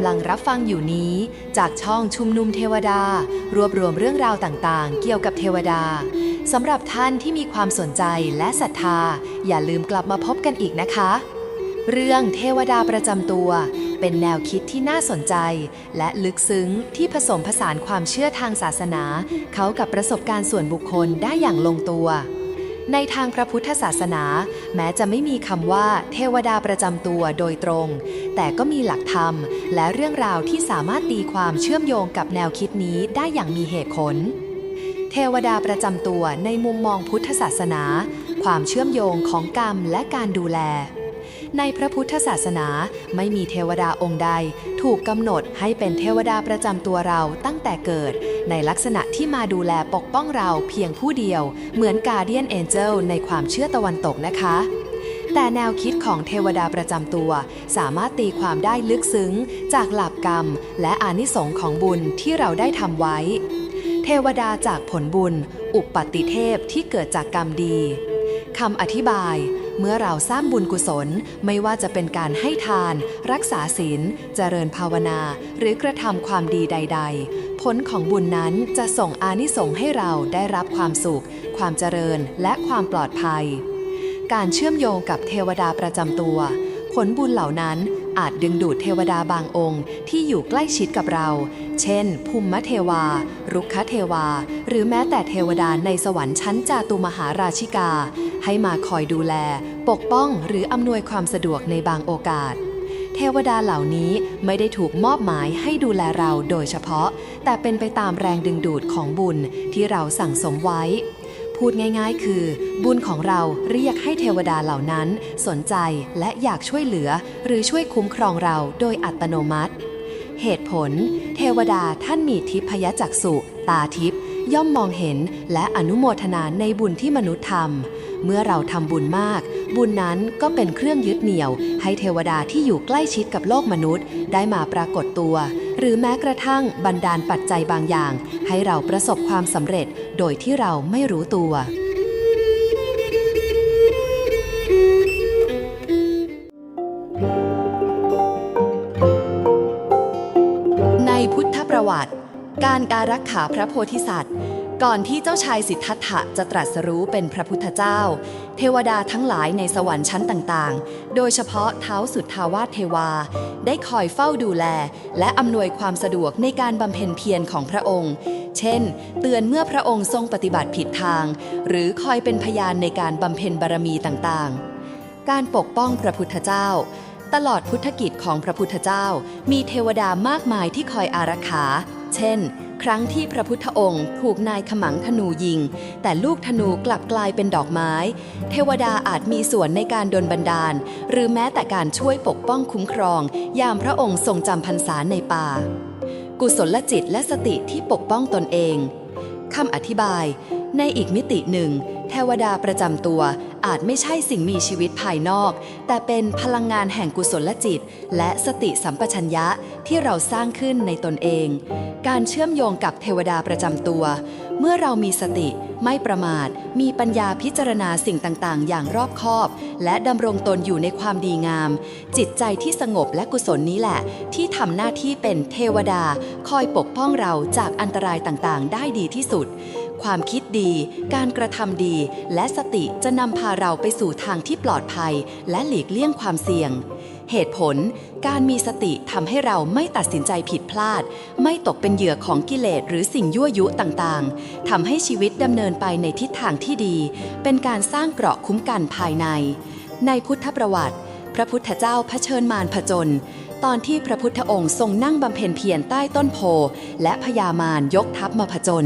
ำลังรับฟังอยู่นี้ จากช่องชุมนุมเทวดา รวบรวมเรื่องราวต่างๆ เกี่ยวกับเทวดาสำหรับท่านที่มีความสนใจและศรัทธา อย่าลืมกลับมาพบกันอีกนะคะ เรื่องเทวดาประจำตัว เป็นแนวคิดที่น่าสนใจ และลึกซึ้งที่ผสมผสานความเชื่อทางศาสนา เขากับประสบการณ์ส่วนบุคคลได้อย่างลงตัว ในทางพระพุทธศาสนา แม้จะไม่มีคำว่าเทวดาประจำตัวโดยตรง แต่ก็มีหลักธรรม และเรื่องราวที่สามารถตีความเชื่อมโยงกับแนวคิดนี้ได้อย่างมีเหตุผล เทวดาประจำตัวในมุมมองพุทธศาสนา ความเชื่อมโยงของกรรมและการดูแล ในพระพุทธศาสนาไม่มีเทวดาองค์ใด ถูกกำหนดให้เป็นเทวดาประจำตัวเราตั้งแต่เกิด ในลักษณะที่มาดูแลปกป้องเราเพียงผู้เดียว เหมือนกาเดียนเอนเจลในความเชื่อตะวันตกนะคะแต่แนวคิดของเทวดาประจำตัว สามารถตีความได้ลึกซึ้ง จากหลับกรรม และอานิสงส์ของบุญที่เราได้ทำไว้ เทวดาจากผลบุญ อุปปัตติเทพที่เกิดจากกรรมดีคำอธิบาย เมื่อเราสร้างบุญกุศลไม่ว่าจะเป็นการให้ทาน รักษาศีล เจริญภาวนา หรือกระทำความดีใด ๆ ผลของบุญนั้นจะส่งอานิสงส์ให้เราได้รับความสุข ความเจริญและความปลอดภัย การเชื่อมโยงกับเทวดาประจำตัว ผลบุญเหล่านั้นอาจดึงดูดเทวดาบางองค์ที่อยู่ใกล้ชิดกับเรา เช่น ภูมิเทวา รุกขเทวา หรือแม้แต่เทวดาในสวรรค์ชั้นจาตุมหาราชิกา ให้มาคอยดูแล ปกป้องหรืออำนวยความสะดวกในบางโอกาส เทวดาเหล่านี้ไม่ได้ถูกมอบหมายให้ดูแลเราโดยเฉพาะ แต่เป็นไปตามแรงดึงดูดของบุญที่เราสั่งสมไว้ พูดง่ายๆ คือ บุญของเราเรียกให้เทวดาเหล่านั้น สนใจและอยากช่วยเหลือ หรือช่วยคุ้มครองเราโดยอัตโนมัติ เหตุผล เทวดาท่านมีทิพยจักษุตาทิพย่อมมองเห็นและอนุโมทนาในบุญที่มนุษย์ทำเมื่อเราทำบุญมาก บุญนั้นก็เป็นเครื่องยึดเหนี่ยว ให้เทวดาที่อยู่ใกล้ชิดกับโลกมนุษย์ ได้มาปรากฏตัว รือแม้กระทั่งบันดาลปัจจัยบางอย่าง ให้เราประสบความสำเร็จโดยที่เราไม่รู้ตัว ในพุทธประวัติ การการรักขาพระโพธิสัตว์ ก่อนที่เจ้าชายสิทธัตถะจะตรัสรู้เป็นพระพุทธเจ้า เทวดาทั้งหลายในสวรรค์ชั้นต่างๆ โดยเฉพาะเท้าสุดทาวาสเทวา ได้คอยเฝ้าดูแล และอำนวยความสะดวกในการบำเพ็ญเพียรของพระองค์ เช่น เตือนเมื่อพระองค์ทรงปฏิบัติผิดทาง หรือคอยเป็นพยานในการบำเพ็ญบารมีต่างๆ การปกป้องพระพุทธเจ้าตลอดพุทธกิจของพระพุทธเจ้า มีเทวดามากมายที่คอยอารักขา เช่น ครั้งที่พระพุทธองค์ ถูกนายขมังธนูยิง แต่ลูกธนูกลับกลายเป็นดอกไม้ เทวดาอาจมีส่วนในการดลบันดาล หรือแม้แต่การช่วยปกป้องคุ้มครอง ยามพระองค์ทรงจำพรรษาในป่า กุศลจิตและสติที่ปกป้องตนเองคำอธิบาย ในอีกมิติหนึ่ง เทวดาประจำตัวอาจไม่ใช่สิ่งมีชีวิตภายนอก แต่เป็นพลังงานแห่งกุศลจิต และสติสัมปชัญญะที่เราสร้างขึ้นในตนเอง การเชื่อมโยงกับเทวดาประจำตัว เมื่อเรามีสติไม่ประมาท มีปัญญาพิจารณาสิ่งต่าง ๆ อย่างรอบคอบ และดำรงตนอยู่ในความดีงาม จิตใจที่สงบและกุศลนี้แหละ ที่ทำหน้าที่เป็นเทวดา คอยปกป้องเราจากอันตรายต่าง ๆ ได้ดีที่สุด ความคิดดี การกระทำดี และสติจะนำพาเราไปสู่ทางที่ปลอดภัย และหลีกเลี่ยงความเสี่ยง เหตุผล การมีสติทำให้เราไม่ตัดสินใจผิดพลาด ไม่ตกเป็นเหยื่อของกิเลสหรือสิ่งยั่วยุต่างๆทำให้ชีวิตดำเนินไปในทิศทางที่ดี เป็นการสร้างเกราะคุ้มกันภายใน ในพุทธประวัติ พระพุทธเจ้าเผชิญมารผจญ ตอนที่พระพุทธองค์ทรงนั่งบำเพ็ญเพียรใต้ต้นโพ และพญามารยกทัพมาผจญ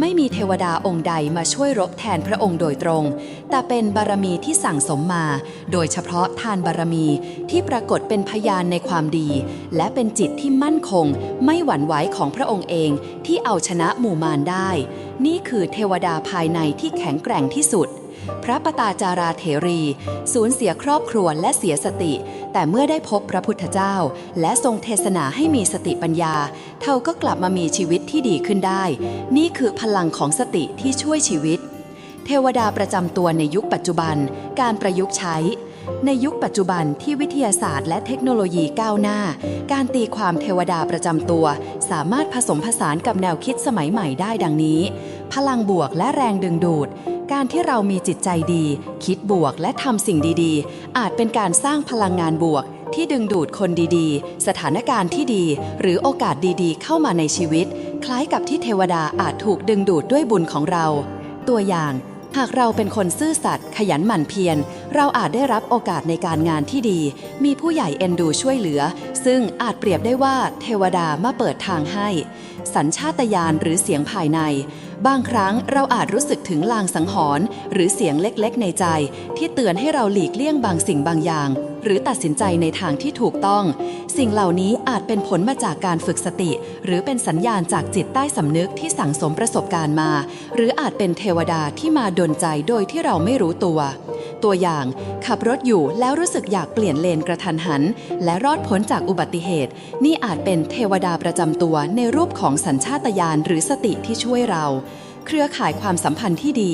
ไม่มีเทวดาองค์ใดมาช่วยรบแทนพระองค์โดยตรง แต่เป็นบารมีที่สั่งสมมา โดยเฉพาะทานบารมีที่ปรากฏเป็นพยานในความดี และเป็นจิตที่มั่นคง ไม่หวั่นไหวของพระองค์เองที่เอาชนะหมู่มารได้ นี่คือเทวดาภายในที่แข็งแกร่งที่สุด พระปตาจาราเถรีสูญเสียครอบครัวและเสียสติ แต่เมื่อได้พบพระพุทธเจ้า และทรงเทศนาให้มีสติปัญญา เธอก็กลับมามีชีวิตที่ดีขึ้นได้ นี่คือพลังของสติที่ช่วยชีวิต เทวดาประจำตัวในยุคปัจจุบัน การประยุกต์ใช้ ในยุคปัจจุบันที่วิทยาศาสตร์และเทคโนโลยีก้าวหน้า การตีความเทวดาประจำตัว สามารถผสมผสานกับแนวคิดสมัยใหม่ได้ดังนี้ พลังบวกและแรงดึงดูด การที่เรามีจิตใจดี คิดบวกและทำสิ่งดีๆ อาจเป็นการสร้างพลังงานบวก ที่ดึงดูดคนดีๆ สถานการณ์ที่ดี หรือโอกาสดีๆ เข้ามาในชีวิต คล้ายกับที่เทวดาอาจถูกดึงดูดด้วยบุญของเรา ตัวอย่างหากเราเป็นคนซื่อสัตย์ขยันหมั่นเพียร เราอาจได้รับโอกาสในการงานที่ดี มีผู้ใหญ่เอ็นดูช่วยเหลือ ซึ่งอาจเปรียบได้ว่าเทวดามาเปิดทางให้ สัญชาตญาณหรือเสียงภายใน บางครั้งเราอาจรู้สึกถึงลางสังหรณ์หรือเสียงเล็กๆ ในใจ ที่เตือนให้เราหลีกเลี่ยงบางสิ่งบางอย่าง หรือตัดสินใจในทางที่ถูกต้อง สิ่งเหล่านี้อาจเป็นผลมาจากการฝึกสติ หรือเป็นสัญญาณจากจิตใต้สำนึกที่สั่งสมประสบการณ์มา หรืออาจเป็นเทวดาที่มาดลใจโดยที่เราไม่รู้ตัว ตัวอย่าง ขับรถอยู่แล้วรู้สึกอยากเปลี่ยนเลนกระทันหัน และรอดพ้นจากอุบัติเหตุ นี่อาจเป็นเทวดาประจำตัวในรูปของสัญชาตญาณหรือสติที่ช่วยเรา เครือข่ายความสัมพันธ์ที่ดี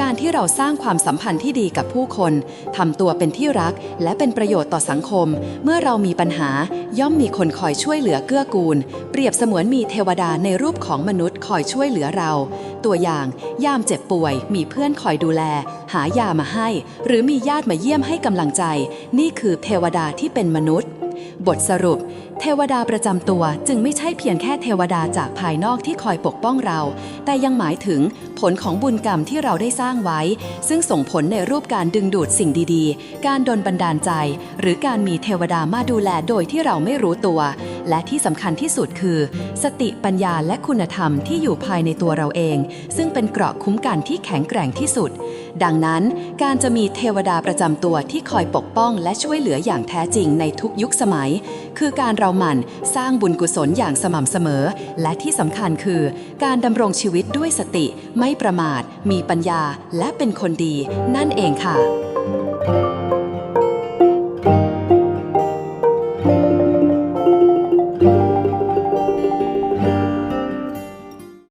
การที่เราสร้างความสัมพันธ์ที่ดีกับผู้คนทำตัวเป็นที่รัก และเป็นประโยชน์ต่อสังคม เมื่อเรามีปัญหาย่อมมีคนคอยช่วยเหลือเกื้อกูล เปรียบเสมือนมีเทวดาในรูปของมนุษย์คอยช่วยเหลือเรา ตัวอย่างยามเจ็บป่วย มีเพื่อนคอยดูแล หายามาให้ หรือมีญาติมาเยี่ยมให้กำลังใจ นี่คือเทวดาที่เป็นมนุษย์ บทสรุปเทวดาประจำตัวจึงไม่ใช่เพียงแค่เทวดาจากภายนอกที่คอยปกป้องเรา แต่ยังหมายถึงผลของบุญกรรมที่เราได้สร้างไว้ ซึ่งส่งผลในรูปการดึงดูดสิ่งดีๆ การดลบันดาลใจ หรือการมีเทวดามาดูแลโดยที่เราไม่รู้ตัว และที่สำคัญที่สุดคือ สติปัญญาและคุณธรรมที่อยู่ภายในตัวเราเอง ซึ่งเป็นเกราะคุ้มกันที่แข็งแกร่งที่สุด ดังนั้นการจะมีเทวดาประจำตัวที่คอยปกป้องและช่วยเหลืออย่างแท้จริงในทุกยุคสมัย คือการเราหมั่นสร้างบุญกุศลอย่างสม่ำเสมอ และที่สำคัญคือ การดำรงชีวิตด้วยสติ ไม่ประมาท มีปัญญา และเป็นคนดี นั่นเองค่ะ